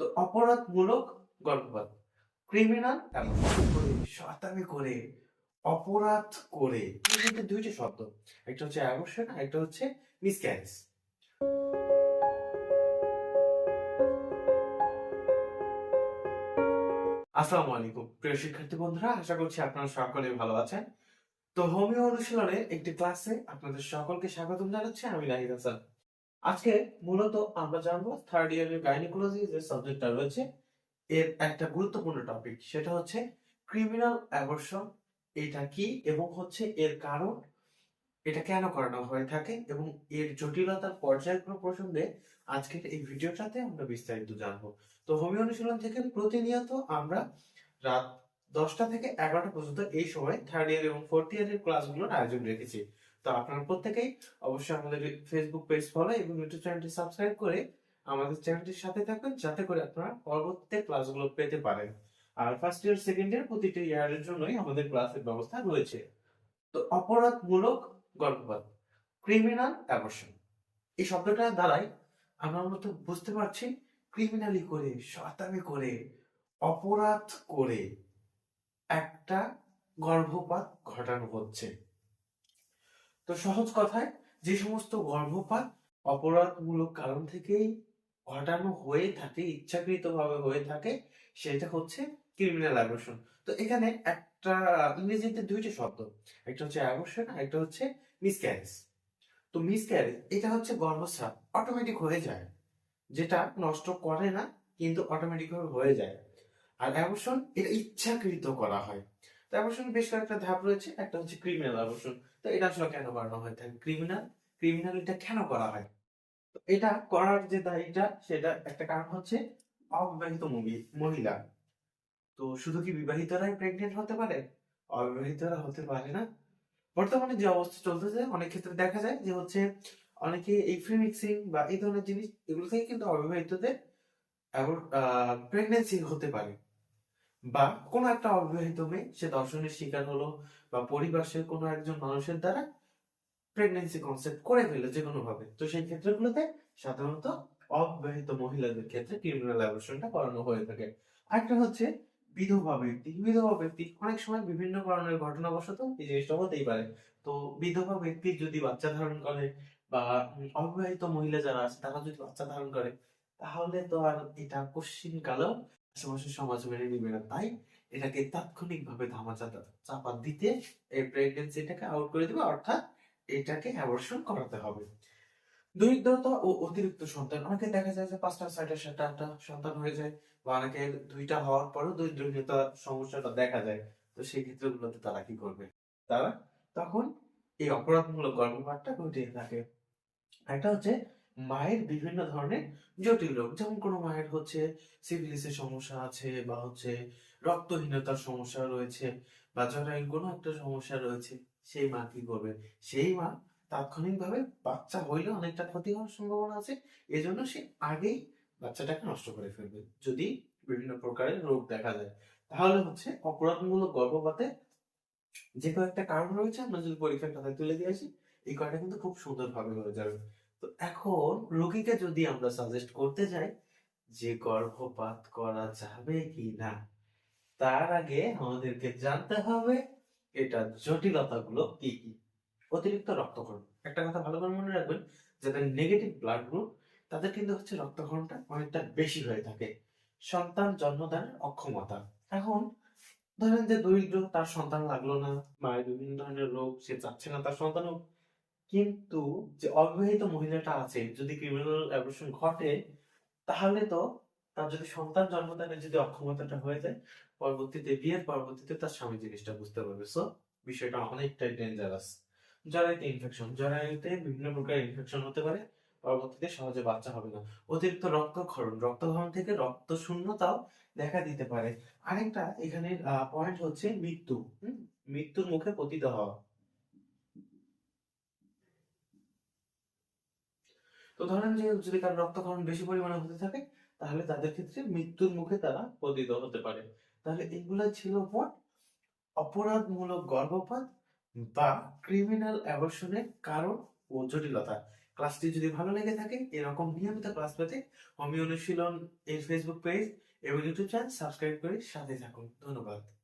তো অপরাধমূলক গর্ভপাত ক্রিমিনাল করে, শয়তানি করে, অপরাধ করে। কিন্তু দুইটা শব্দ। একটা হচ্ছে অ্যাবর্শন একটা হচ্ছে মিসক্যারেজ আসসালামু আলাইকুম। প্রিয় শিক্ষার্থী বন্ধুরা, আশা করছি আপনারা সকলে ভালো আছেন। তো হোমিও অনুশীলনের একটি ক্লাসে আপনাদের সকলকে স্বাগতম জানাচ্ছি। আমি নাহিদ হাসান। আজকে মূলত আমরা জানব থার্ড ইয়ারের গাইনিকোলজি যে সাবজেক্টটা রয়েছে, এর একটা গুরুত্বপূর্ণ টপিক সেটা হচ্ছে ক্রিমিনাল অ্যাবর্শন এটা কি এবং হচ্ছে এর কারণ, এটা কেন করানো হয়ে থাকে এবং এর জটিলতার পর্যায়ক্রম প্রসঙ্গে আজকের এই ভিডিওটাতে আমরা বিস্তারিত জানব। তো হোমিও অনুশীলন থেকে প্রতিনিয়ত আমরা রাত দশটা থেকে এগারোটা পর্যন্ত এই সময় থার্ড ইয়ার এবং ফোর্থ ইয়ারের ক্লাসগুলোর আয়োজন রেখেছি। তো আপনারা প্রত্যেকেই অবশ্যই আমাদের ফেসবুক পেজ ফলো এবং ইউটিউব চ্যানেলটি সাবস্ক্রাইব করে আমাদের চ্যানেলটির সাথে থাকবেন যাতে করে আপনারা পরবর্তীতে ক্লাসগুলো পেতে পারেন। আর ফার্স্ট ইয়ার সেকেন্ড ইয়ার প্রতিটি ইয়ারের জন্যই আমাদের ক্লাসের ব্যবস্থা রয়েছে। তো অপরাধমূলক গর্ভপাত ক্রিমিনাল অ্যাবর্শন এই শব্দটা দ্বারাই আমরা মূলত বুঝতে পারছি ক্রিমিনালি করে, শয়তানি করে, অপরাধ করে একটা গর্ভপাত ঘটানো হচ্ছে। তো সহজ কথায়, যে সমস্ত গর্ভপাত অপরাধমূলক কারণ থেকেই ঘটানো হয়ে থাকে, ইচ্ছাকৃতভাবে হয়ে থাকে, সেটা হচ্ছে ক্রিমিনাল অ্যাবর্শন তো এখানে একটা ইংরেজিতে দুইটা শব্দ, একটা হচ্ছে অ্যাবর্শন একটা হচ্ছে মিসক্যারেজ তো মিসক্যারেজ এটা হচ্ছে গর্ভস্রাব অটোমেটিক হয়ে যায়। যেটা নষ্ট করে না, কিন্তু অটোমেটিক ভাবে হয়ে যায়। আর অ্যাবর্শন এটা ইচ্ছাকৃত করা হয়। তো অ্যাবর্শন বেশ কয়েকটা ধাপ রয়েছে। একটা হচ্ছে ক্রিমিনাল অ্যাবর্শন তো এটা আসলে কেন করানো হয়ে? থাকে ক্রিমিনাল ক্রিমিনাল এটা কেন করা হয়? তো এটা করার যে দায়ীটা সেটা একটা কারণ হচ্ছে অবিবাহিত মহি- মহিলা। তো শুধু কি বিবাহিতরাই প্রেগনেন্ট হতে পারে? অবিবাহিতরা হতে পারে না। বর্তমানে যে অবস্থা চলতেছে, অনেক ক্ষেত্রে দেখা যায় যে হচ্ছে অনেকে এই ফ্রি মিক্সিং বা এই ধরনের জিনিস, এগুলো থেকে কিন্তু অবিবাহিতদের প্রেগনেন্সি হতে পারে। বা কোনো একটা অবিবাহিত মেয়ে, সে দর্শনের শিকার হলো বা পরিবারের কোনো একজন মানুষের দ্বারা প্রেগনেন্সি কনসেপ্ট করে ফেলে যে কোনো ভাবে। তো সেই ক্ষেত্রগুলোতে সাধারণত অবিবাহিত মহিলাদের ক্ষেত্রে ক্রিমিনাল অ্যাবর্শনটা করানো হয়ে থাকে। আরেকটা হচ্ছে বিধবা ব্যক্তি। বিধবা ব্যক্তি অনেক সময় বিভিন্ন কারণের ঘটনাবশত এই জিনিসটা হতেই পারে। তো বিধবা ব্যক্তি যদি বাচ্চা ধারণ করে বা অবিবাহিত মহিলা যারা আছে, তারা যদি বাচ্চা ধারণ করে তাহলে তো আর এটা কোশ্চিন কালেও আশেপাশের সমাজ মেনে নিবে না, তাই এটাকে তাৎক্ষণিকভাবে ধামাচাপা, চাপা দিতে এই প্রেগনেন্সিটাকে আউট করে দিবে, অর্থাৎ এটাকে অ্যাবর্শন করাতে হবে। দরিদ্রতা ও অতিরিক্ত সন্তান, অনেকে দেখা যায় যে পাঁচটা, ছয়টা, সাতটা, আটটা সন্তান হয়ে যায়, বা অনেকে দুইটা হওয়ার পরেও দরিদ্রতা সমস্যাটা দেখা যায়। তো সেই ক্ষেত্রগুলোতে তারা কি করবে? তারা তখন এই অপরাধমূলক গর্ভপাতটা ঘটিয়ে থাকে। একটা হচ্ছে মায়ের বিভিন্ন ধরনের জটিল রোগ, যেমন কোনো মায়ের হচ্ছে সিভিলিসের সমস্যা আছে বা হচ্ছে রক্তহীনতার সমস্যা রয়েছে বা জরায়ুর কোনো একটা সমস্যা রয়েছে, সেই মা কি করবে? সেই মা তাৎক্ষণিকভাবে বাচ্চা হইলে অনেকটা ক্ষতি হওয়ার সম্ভাবনা আছে, এজন্য সে আগেই বাচ্চাটাকে নষ্ট করে ফেলবে, যদি বিভিন্ন প্রকারের রোগ দেখা যায় তাহলে হচ্ছে অপরাধমূলক গর্ভপাতে যে কয়েকটা কারণ রয়েছে, আমরা যদি পরীক্ষার খাতায় তুলে দিয়ে আসি, এই কয়টা কিন্তু খুব সুন্দরভাবে হয়ে যাবে। তো এখন রোগীকে যদি আমরা সাজেস্ট করতে যাই যে গর্ভপাত করা যাবে কি না তার আগে আমাদেরকে জানতে হবে এটা জটিলতাগুলো কি কি। অতিরিক্ত রক্তক্ষরণ। একটা কথা ভালো করে মনে রাখবেন, যাদের নেগেটিভ ব্লাড গ্রুপ তাদের কিন্তু হচ্ছে রক্তক্ষরণটা অনেকটা বেশি হয়ে থাকে। সন্তান জন্মদানের অক্ষমতা। এখন ধরেন যে দরিদ্র, তার সন্তান লাগল না, মায়ের বিভিন্ন ধরনের রোগ, সে চাচ্ছে না তার সন্তান হোক কিন্তু যে অবিবাহিত মহিলাটা আছে, যদি ক্রিমিনাল অ্যাবর্শন ঘটে, তাহলে তো তার যদি সন্তান জন্মদানের যদি অক্ষমতাটা হয়ে যায়, পরবর্তীতে বিয়ের পরবর্তীতে তার স্বামী জিনিসটা বুঝতে পারবে। সো বিষয়টা অনেকটাই ডেঞ্জারাস জরায়ুতে ইনফেকশন জরায়ুতে বিভিন্ন প্রকার ইনফেকশন হতে পারে, পরবর্তীতে সহজে বাচ্চা হবে না। অতিরিক্ত রক্তক্ষরণ। রক্তক্ষরণ থেকে রক্ত শূন্যতাও দেখা দিতে পারে। আরেকটা এখানে পয়েন্ট হচ্ছে মৃত্যু? মৃত্যুর মুখে পতিত হওয়া। তো ধরেন যে যদি কারও রক্তক্ষরণ বেশি পরিমাণে হতে থাকে, তাহলে তাদের ক্ষেত্রে মৃত্যুর মুখে তারা পতিত হতে পারে। তাহলে এগুলা ছিল মোট অপরাধমূলক গর্ভপাত বা ক্রিমিনাল অ্যাবর্শনের কারণ ও জটিলতা। ক্লাসটি যদি ভালো লেগে থাকে, এরকম নিয়মিত ক্লাস পেতে হোমিও অনুশীলন এর ফেসবুক পেজ এবং ইউটিউব চ্যানেল সাবস্ক্রাইব করে সাথে থাকুন। ধন্যবাদ।